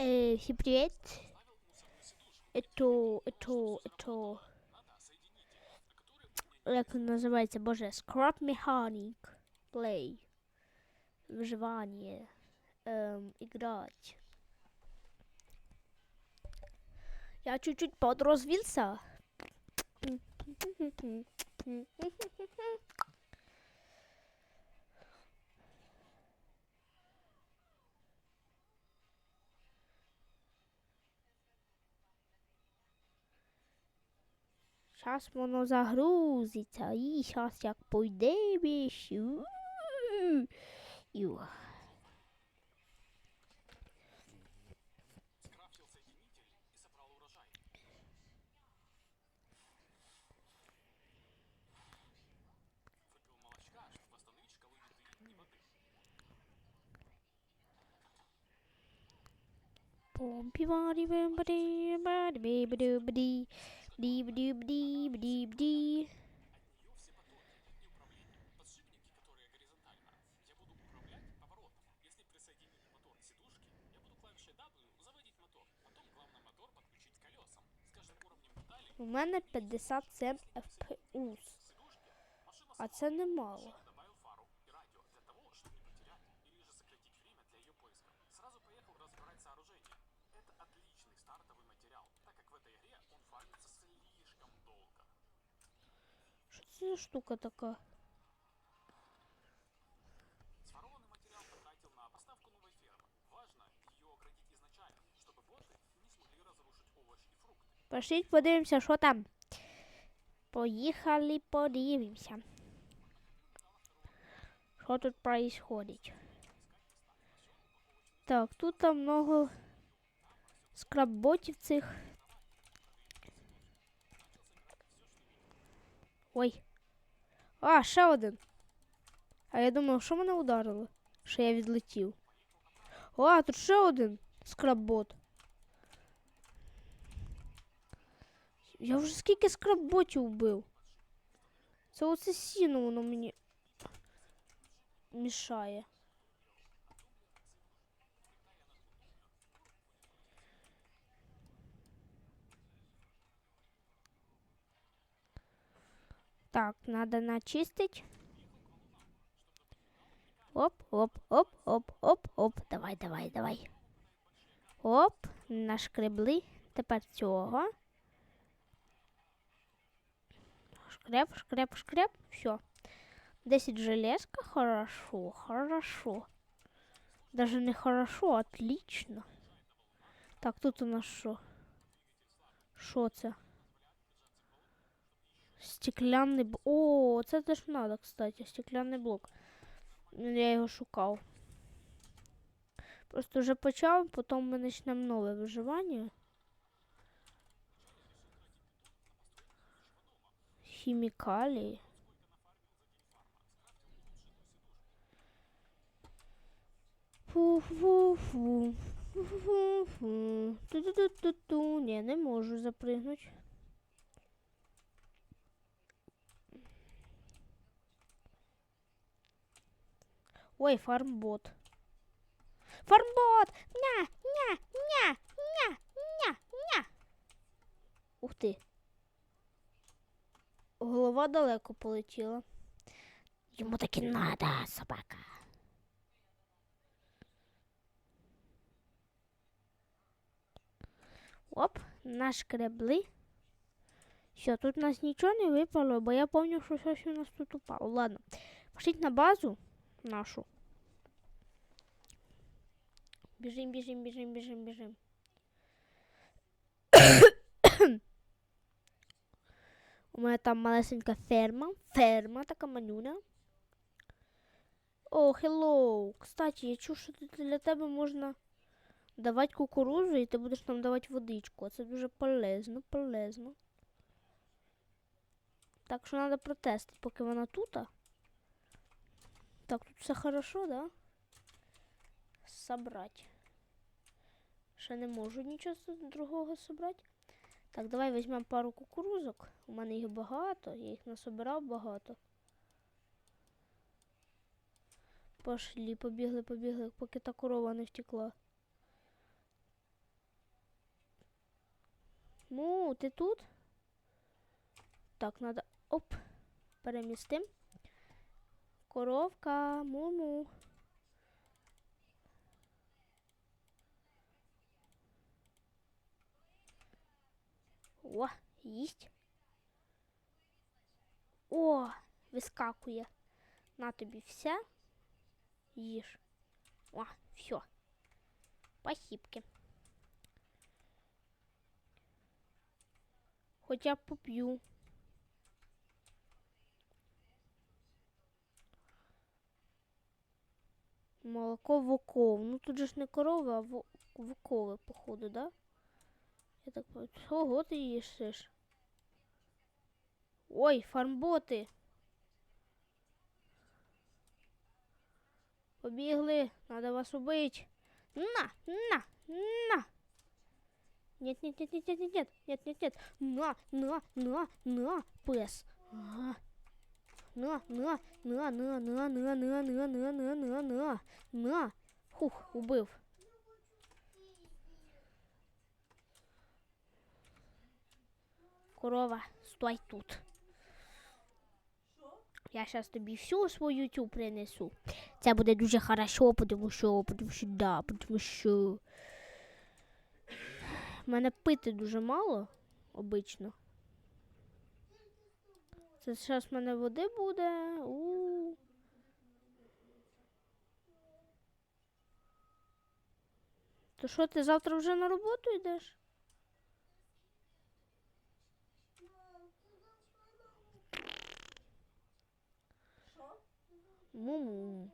Е, всім привіт. Это, это, это... Як він називається, боже, Scrap Mechanic Play. Виживання. Ем, играть. Я чуть-чуть подрозвился. Зараз воно загрузиться. І зараз як пойде. Ю. Помпи вари бэмбари бари бэбаду бди бди бди бди бди бди. У мене 57 FPU, А це немало. Що за штука така? Пошліть подивимося, що там. Поїхали, подивимося. Що тут происходить? Так, тут там много скрабботів цих. Ой. А, ще один. А я думав, що мене ударило? Що я відлетів. А, тут ще один скраббот. Я вже скільки скрабботів вбив. Це оце сіно воно мені мішає. Так, надо начистить. Оп, оп, оп, оп, оп, оп. Давай, давай, давай. Оп, нашкребли. Тепер цього. Шкреп, шкреп, шкреп. Все. 10 железка. Хорошо, хорошо. Даже не хорошо, отлично. Так, тут у нас що? Що це? Стеклянний блок. О, це теж надо, кстати. Стеклянний блок. Я його шукав. Просто вже почав, потім ми почнемо нове виживання. Хімікалії. Фу-фу-фу. Фу-фу-фу. Ту-ту-ту-ту. Ні, не можу запригнути. Ой, фармбот. Фармбот! Ня, ня, ня, ня, ня, ня. Ух ти. Голова далеко полетіла. Йому таки надо, собака. Оп, нашкребли. Все, тут у нас нічого не випало, бо я пам'ятаю, що щось у нас тут упало. Ладно, пошліть на базу нашу. Біжим, біжим, біжим, біжим, біжим. У мене там малесенька ферма. Ферма така манюня. О, хеллоу. Кстати, я чув, що тут для тебе можна давати кукурузу і ти будеш нам давати водичку. Це дуже полезно, полезно. Так що треба протестити, поки вона тут. Так, тут все хорошо, да? Собрать. Ще не можу нічого другого собрати. Так, давай візьмемо пару кукурузок. У мене їх багато, я їх насобирав багато. Пошлі, побігли, побігли, поки та корова не втекла. Му, ти тут? Так, треба. Оп. Перемістим. Коровка, му-му. О, їсть. О, вискакує. На тобі вся. Їж. О, все. Спасибки. Хоча б поп'ю. Молоко воков. Ну тут же ж не корова, а во- вокови, походу, да? Так. Ого, ти їсиш. Ой, фармботи. Побігли, надо вас убить. На, на, на. Нет, нет, нет, нет, нет, нет, нет, нет, нет, нет. На, на, на, на, пес. На, на, на, на, на, на, на, на, на, на, на, на, на. Хух, убив. Корова, стой тут. Я зараз тобі всю свою цю принесу. Це буде дуже хорошо, тому що, тому що, да, тому що мене пити дуже мало обично. Це зараз в мене води буде. У. То що, ти завтра вже на роботу йдеш? Му-му.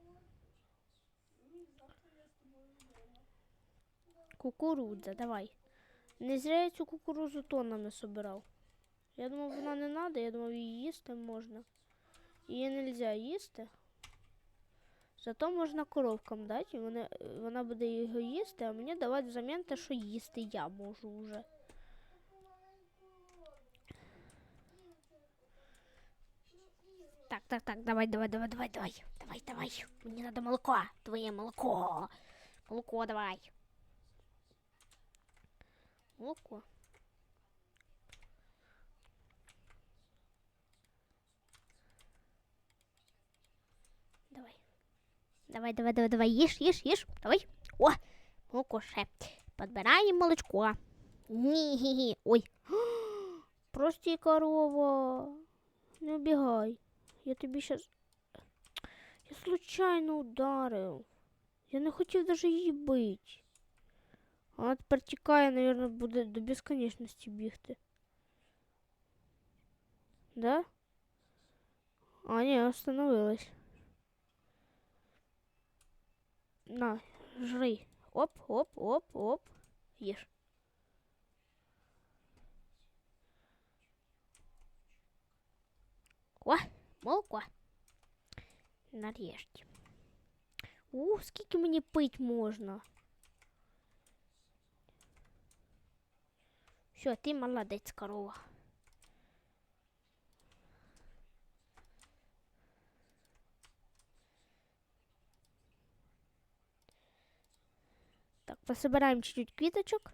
Кукурудза, давай. Не зря я цю кукурузу тоннами собирав. Я думав, вона не треба, я думав, її їсти можна. Її не можна їсти. Зато можна коровкам дати, і вони, вона буде його їсти, а мені давати взамін те, що їсти я можу вже. Так, так, давай, давай, давай, давай, давай, давай, давай. Мне надо молоко, твое молоко. Молоко давай. Молоко. Давай. Давай, давай, давай, давай, ешь, ешь, ешь. Давай. О, молоко ще. Подбираємо молочко. Ні, ой. Прості корова. Не убігай. Я тобі щас. Я случайно ударив. Я не хотів даже її бити. Вона тепер тікає, наверное, буде до безконечності бігти. Да? А, ні, остановилась. На, жри. Оп, оп, оп, оп. Їж. О, молоко. Нарешті. У, скільки мені пить можна? Все, ти молодець, корова. Так, пособираем чуть-чуть квіточок.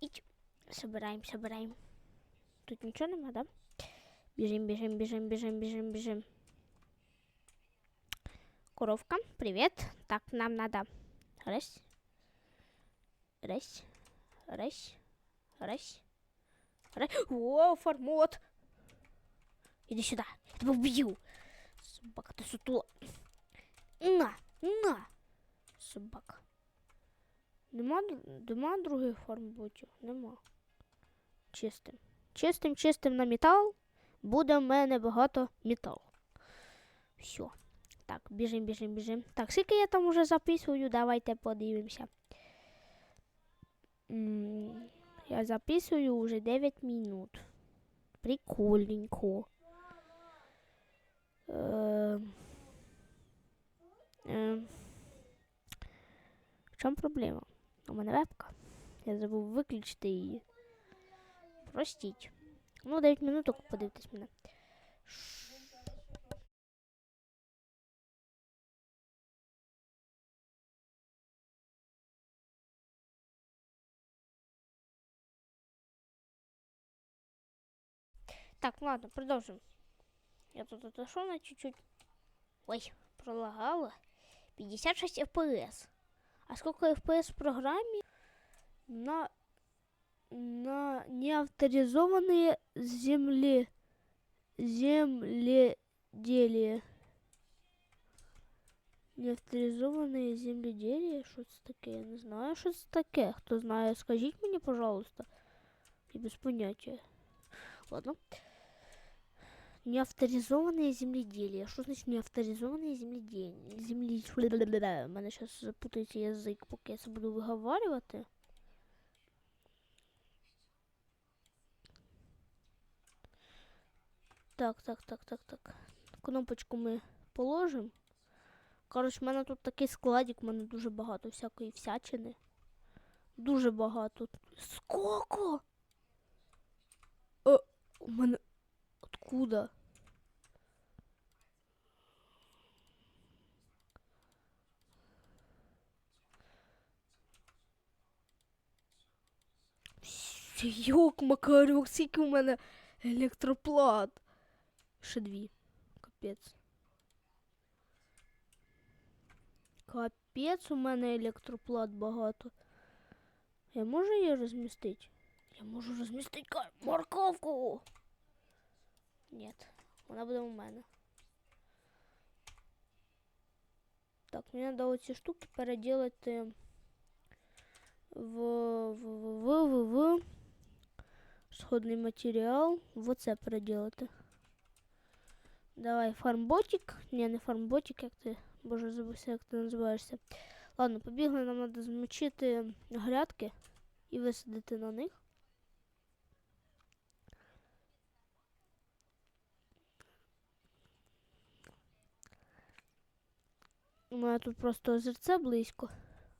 І собираем, собираем. Тут нічого нема, да? Бежим, бежим, бежим, бежим, бежим, бежим. Коровка, привет. Так, нам надо раз, раз, раз, раз, раз. О, формот. Иди сюда, я тебя убью. Собака, ты сутула. На, на. Собака. Нема, нема других формботів? Нема. Чистим. Чистим, чистим на метал. Буде в мене багато металу. Все. Так, біжим, біжим, біжим. Так, скільки я там уже записую, давайте подивимося. Я записую уже 9 минут. Прикольненько. Ем. Ем. В чому проблема? У мене вебка. Я забув виключити її. Простіть. Ну, 9 минуток подивитись мене. Так, ладно, продовжимо. Я тут отошел на чуть-чуть. Ой, пролагало. 56 FPS. А сколько FPS в программе? На, на неавторизованные земли земледелие. Неавторизованные земледелие? Что это такое? Я не знаю, что это такое. Кто знает, скажите мне, пожалуйста. И без понятия. Ладно. неавторизованные земледелие. Что значит неавторизованные земледелие? Земли... У меня сейчас запутается язык, пока я буду выговаривать. Так, так, так, так, так. Кнопочку ми положимо. Коротше, в мене тут такий складик, в мене дуже багато всякої всячини. Дуже багато. Сколько? Е, у мене. Откуда? Йок, Макарюк, скільки у мене електроплат. Ще дві. Капець. Капець, у мене електроплат багато. Я можу її розмістити? Я можу розмістити морковку. Ні, вона буде у мене. Так, мені треба оці штуки переділити в, в, в, в, в, в сходний матеріал. В оце переділити. Давай, фармботик. Ні, не фармботик, як ти. Боже, забувся, як ти називаєшся. Ладно, побігли, нам треба змочити грядки і висадити на них. У мене тут просто озерце близько.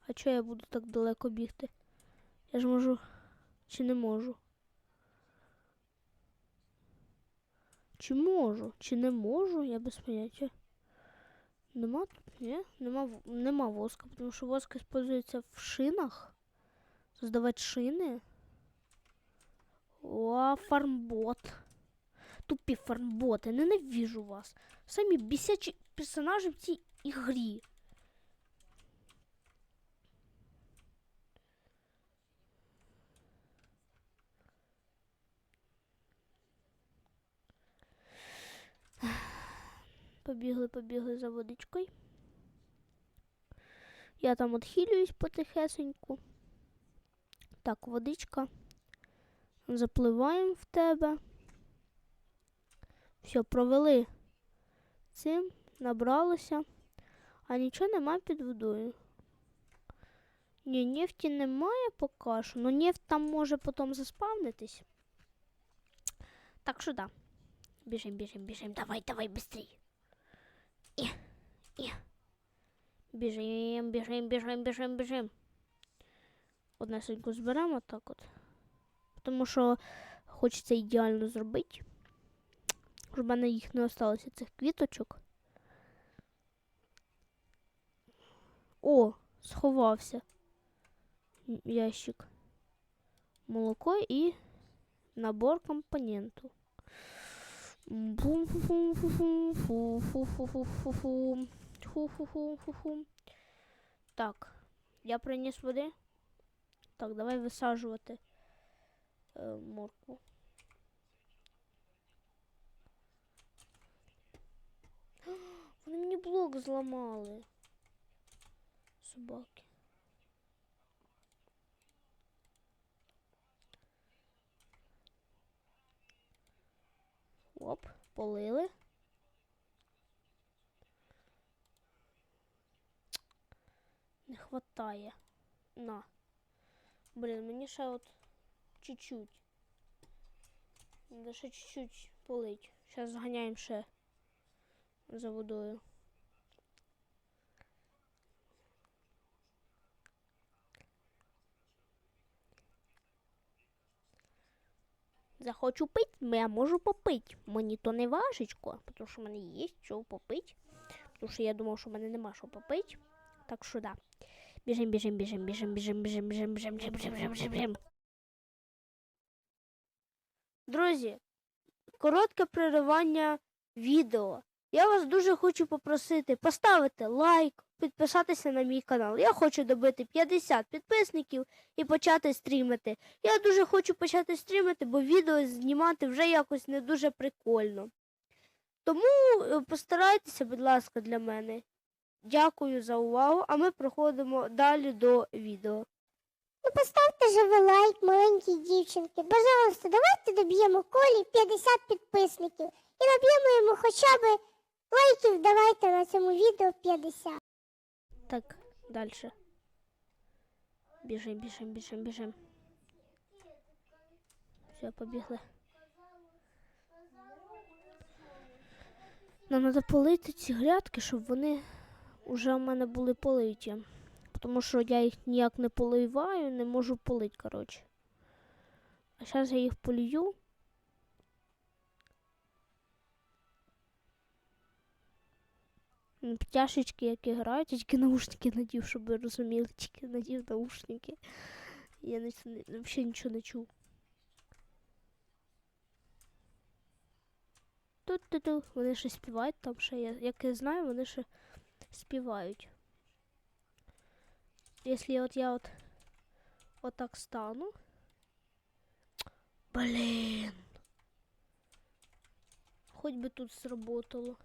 А чого я буду так далеко бігти? Я ж можу чи не можу? Чи можу? Чи не можу? Я без поняття. Нема? Ні? Нема, нема воска, тому що воск использується в шинах. Создавати шини. О, фармбот. Тупі фармботи, ненавіжу вас. Самі бісячі персонажі в цій ігрі. Побігли, побігли за водичкою. Я там отхилююсь потихесеньку. Так, водичка. Запливаємо в тебе. Все, провели цим, набралося. А нічого нема під водою. Ні, нефті немає поки що. Ну нефть там може потім заспавнитись. Так що да. Біжим, біжим, біжим. Давай, давай, быстрей. І, і. Біжим, біжим, біжим, біжим, біжим. Однесеньку зберемо так от. Тому що хочеться ідеально зробити. Щоб в мене їх не осталося цих квіточок. О, сховався. Ящик. Молоко і набор компоненту. Так, я приніс води. Так, давай висаджувати е, моркву. Вони мені блок зламали. Собаки. Оп, полили. Не хватає. На. Блін, мені ще от чуть-чуть. Ще чуть-чуть полить. Зараз зганяємо ще за водою. Захочу пить, я можу попить. Мені то не важечко, тому що в мене є що попить. Тому що я думав, що в мене нема що попить. Так що да. Біжим, біжим, біжим, біжим, біжим, біжим, біжим, біжим, біжим, біжим, біжим, біжим. Друзі, коротке переривання відео. Я вас дуже хочу попросити поставити лайк, підписатися на мій канал. Я хочу добити 50 підписників і почати стрімити. Я дуже хочу почати стрімити, бо відео знімати вже якось не дуже прикольно. Тому е, постарайтеся, будь ласка, для мене. Дякую за увагу, а ми проходимо далі до відео. Ну поставте же ви лайк, маленькі дівчинки. Пожалуйста, давайте доб'ємо колі 50 підписників. І наб'ємо йому хоча б лайків давайте на цьому відео 50. Так, дальше. Біжим, біжим, біжим, біжим. Все, побігли. Нам треба полити ці грядки, щоб вони вже в мене були политі. Тому що я їх ніяк не поливаю, не можу полити, коротше. А зараз я їх полью. М, Пташечки, які грають, я тільки наушники надів, щоб ви розуміли, тільки надів наушники. Я не, взагалі нічого не чув. Тут-ту-ту, вони ще співають там ще, я, як я знаю, вони ще співають. Якщо от я от, от так стану. Блін. Хоть би тут сработало.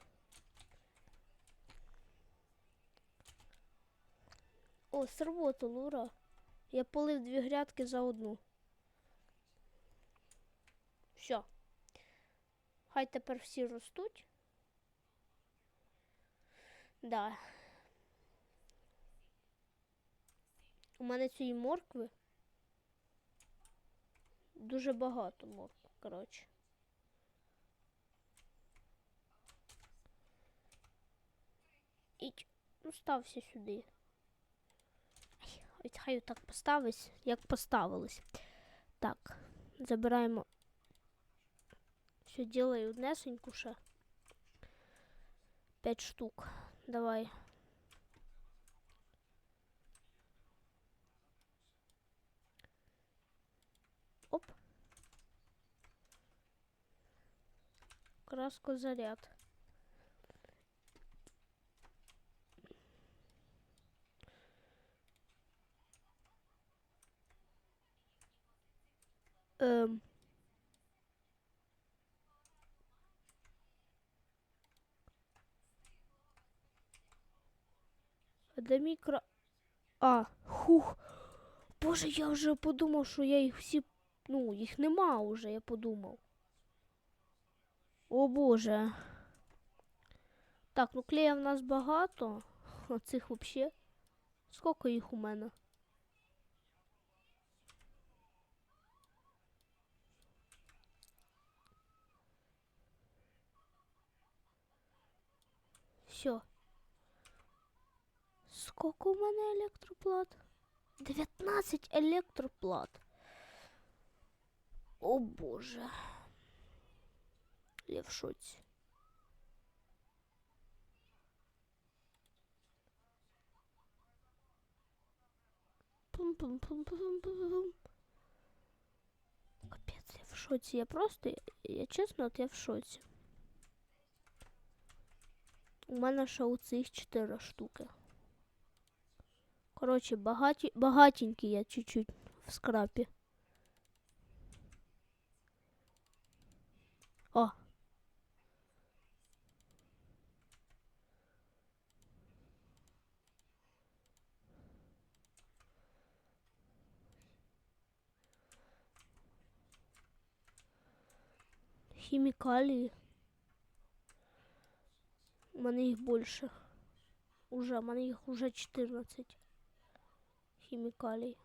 О, сработало, ура. Я полив дві грядки за одну. Все. Хай тепер всі ростуть. Да. У мене цієї моркви дуже багато моркви, коротше. Ідь, ну стався сюди. Ось хай так поставись, як поставилось. Так, забираємо. Все, делаю однесеньку ще. П'ять штук. Давай. Оп. Краску заряд. Ем. А Де мій кра... А, хух. Боже, я вже подумав, що я їх всі. Ну, їх нема уже, я подумав. О Боже. Так, ну клея в нас багато. А цих взагалі. Скільки їх у мене? Все. Сколько у мене електроплат? 19 електроплат. О боже. Я в шоці. Пум-пум-пум-пум-пум-пум. Капець, я в шоці. Я просто, я, я чесно, от я в шоці. У мене ще у цих 4 штуки. Коротше, багаті, багатенький я чуть-чуть в скрапі. О. Хімікалії. У мене їх більше. Уже, у мене їх уже 14 хімікалій.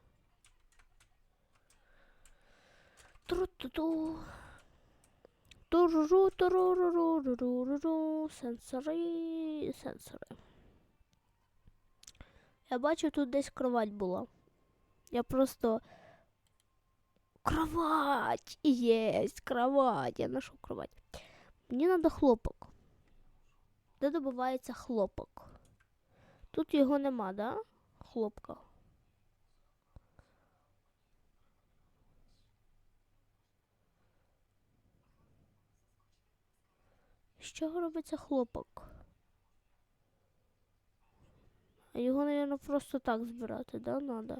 Тру-ту-ту. Туруру, туруру, руруру, сенсори, сенсори. Я бачу, тут десь кровать була. Я просто... Кровать! Есть, кровать! Я нашел кровать. Мені надо хлопок. Де добувається хлопок? Тут його нема, да? Хлопка. З чого робиться хлопок? А його, мабуть, просто так збирати, да, надо?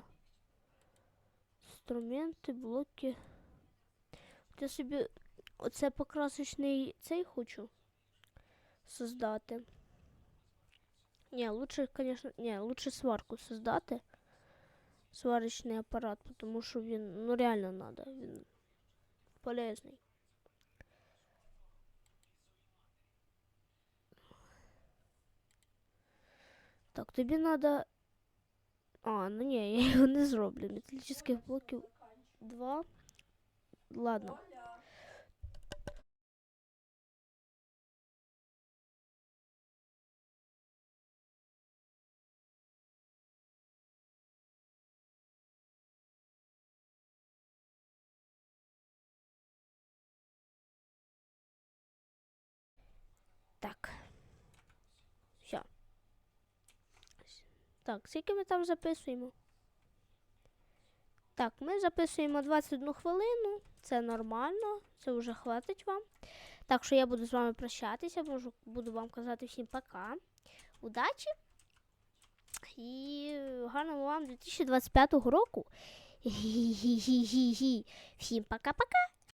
Інструменти, блоки. От я собі оце покрасочний цей хочу создати. Ні, лучше, конечно, ні, лучше сварку создати. Сварочний апарат, тому що він, ну реально надо, він полезний. Так, тобі надо. А, ну ні, я його не зроблю. Металічних блоків два. Ладно. Так. Все. Так, скільки ми там записуємо? Так, ми записуємо 21 хвилину. Це нормально, це вже хватить вам. Так що я буду з вами прощатися, можу, буду вам казати всім пока. Удачі! І гарного вам 2025 року. Всім пока-пока!